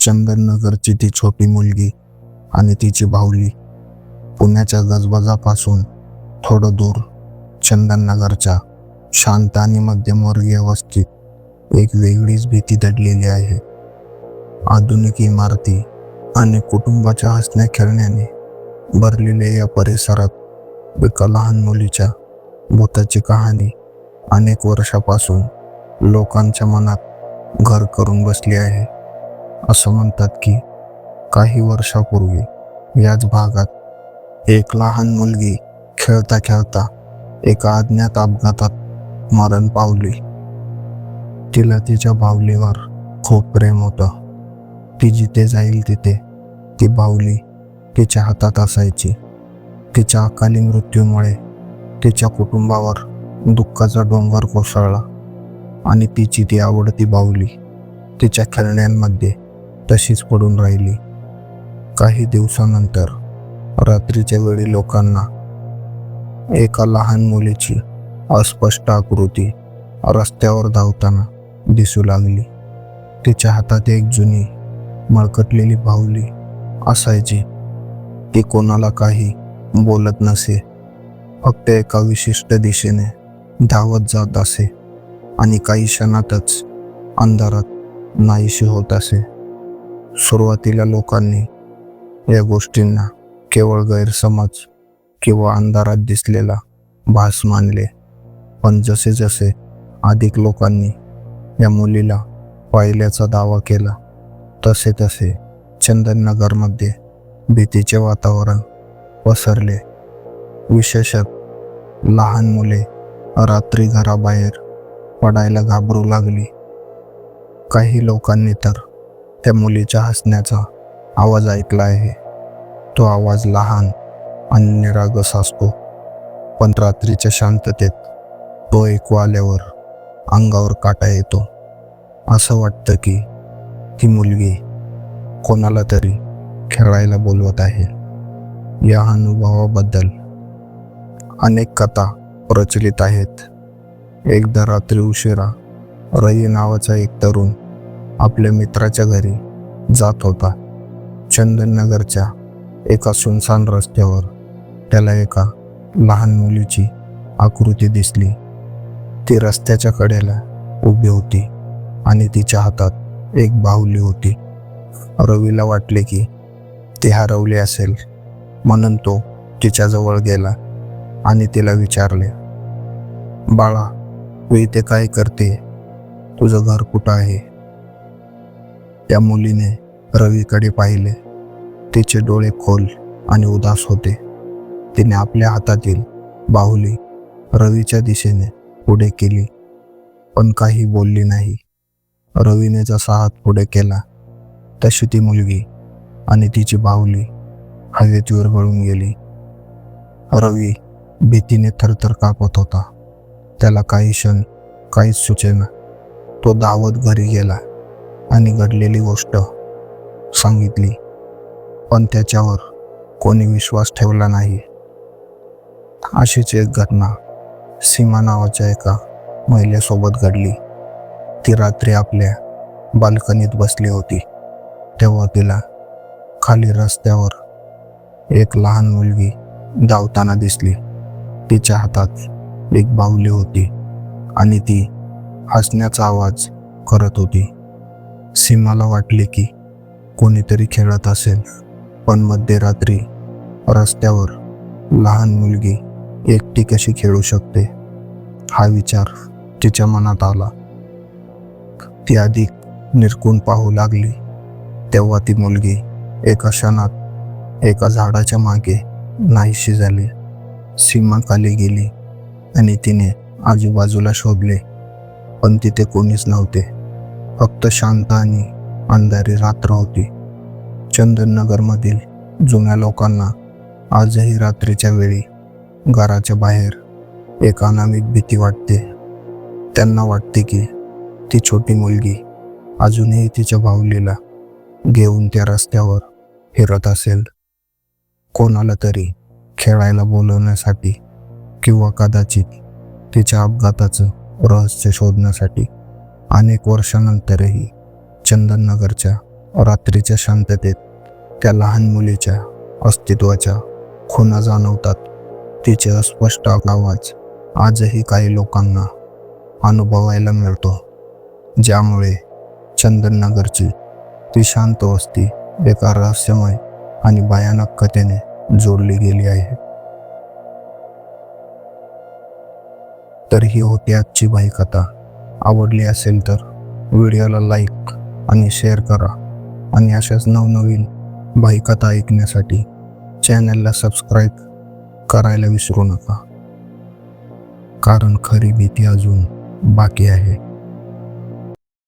चंदननगरची ती छोटी मुलगी आणि तिची बाहुली पुण्याच्या गजबजापासून थोडं दूर चंदननगरच्या शांत आणि मध्यमवर्गीय वस्तीत एक वेगळीच भीती दडलेली आहे. आधुनिक इमारती आणि कुटुंबाच्या हसण्या खेळण्याने भरलेल्या या परिसरात एका लहान मुलीच्या भूताची कहाणी अनेक वर्षापासून लोकांच्या मनात घर करून बसली आहे. असं म्हणतात की काही वर्षापूर्वी याच भागात एक लहान मुलगी खेळता खेळता एका अज्ञात अपघातात मरण पावली. तिला तिच्या बावलीवर खूप प्रेम होतं. ती जिथे जाईल तिथे ती बाहुली तिच्या हातात असायची. तिच्या अकाली मृत्यूमुळे तिच्या कुटुंबावर दुःखाचा डोंगर कोसळला आणि तिची ती आवडती बावली तिच्या खेळण्यांमध्ये तशीच पडून राहिली. काही दिवसानंतर रात्रीच्या वेळी लोकांना एका लहान मुलीची अस्पष्ट आकृती रस्त्यावर धावताना दिसू लागली. तिच्या हातात एक जुनी मळकटलेली बाहुली असायची ती कोणाला काही बोलत नसे फक्त एका विशिष्ट दिशेने धावत जात असे आणि काही क्षणातच अंधारात नाहीशी होत असे. सुरुवातीला लोकांनी या गोष्टींना केवळ गैरसमज किंवा अंधारात दिसलेला भास मानले. पण जसे जसे अधिक लोकांनी या मुलीला पाहिल्याचा दावा केला तसे तसे चंदननगरमध्ये भीतीचे वातावरण पसरले. विशेषत लहान मुले रात्री घराबाहेर पडायला घाबरू लागली. काही लोकांनी तर त्या मुलीच्या हसण्याचा आवाज ऐकला आहे. तो आवाज लहान आणि निरागस असतो. पण रात्रीच्या शांततेत तो ऐकू आल्यावर अंगावर काटा येतो. असं वाटतं की ती मुलगी कोणाला तरी खेळायला बोलवत आहे. या अनुभवाबद्दल अनेक कथा प्रचलित आहेत. एकदा रात्री उशिरा रई नावाचा एक तरुण आपल्या मित्राच्या घरी जात होता. चंदननगरच्या एका सुनसान रस्त्यावर त्याला एका लहान मुलीची आकृती दिसली. ती रस्त्याच्या कडेला उभी होती आणि तिच्या हातात एक बाहुली होती. रवीला वाटले की ती हरवली असेल म्हणून तो तिच्याजवळ गेला आणि तिला विचारले बाळा तू इथे काय करते? तुझं घर कुठं आहे? त्या मुलीने रवीकडे पाहिले. तिचे डोळे खोल आणि उदास होते. तिने आपल्या हातातील बाहुली रवीच्या दिशेने पुढे केली पण काही बोलली नाही. रवीने जसा हात पुढे केला तशी ती मुलगी आणि तिची बाहुली हवेत विरघळून गेली. रवी भीतीने थरथर कापत होता. त्याला काही क्षण काहीच सुचेना. तो धावत घरी गेला. आणि घडलेली गोष्ट सांगितली. पण त्याच्यावर कोणी विश्वास ठेवला नाही. अशीच एक घटना सीमा नावाच्या एका महिलेसोबत घडली. ती रात्री आपल्या बाल्कनीत बसली होती. तेव्हा तिला खाली रस्त्यावर एक लहान मुलगी धावताना दिसली. तिच्या हातात एक बाहुली होती आणि ती हसण्याचा आवाज करत होती. सीमाला वाटले की कोणीतरी खेळत असेल. पण मध्यरात्री रस्त्यावर लहान मुलगी एकटी कशी खेळू शकते? हा विचार तिच्या मनात आला. ती अधिक निरकून पाहू लागली. तेव्हा ती मुलगी एका क्षणात एका झाडाच्या मागे नाहीशी झाली. सीमा खाली गेली आणि तिने आजूबाजूला शोधले पण तिथे कोणीच नव्हते. फक्त शांत आणि अंधारी रात्र होती. चंदननगरमधील जुन्या लोकांना आजही रात्रीच्या वेळी घराच्या बाहेर एक अनामिक भीती वाटते. त्यांना वाटते की ती छोटी मुलगी अजूनही तिच्या बाहुलीला घेऊन त्या रस्त्यावर फिरत असेल. कोणाला तरी खेळायला बोलवण्यासाठी किंवा कदाचित तिच्या अपघाताचं रहस्य शोधण्यासाठी अनेक वर्षानंतरही चंदननगरच्या रात्रीच्या शांततेत त्या लहान मुलीच्या अस्तित्वाच्या खुना जाणवतात. तिचे अस्पष्ट आवाज आजही काही लोकांना अनुभवायला मिळतो ज्यामुळे चंदननगरची ती शांत वस्ती एका रहस्यमय आणि भयानक कथेने जोडली गेली आहे. तर ही होती आजची बाई कथा आवडली असेल तर व्हिडिओला लाईक आणि शेअर करा. आणि अशाच नवनवीन बाईकथा ऐकण्यासाठी चॅनलला सबस्क्राईब करायला विसरू नका. कारण खरी भीती अजून बाकी आहे.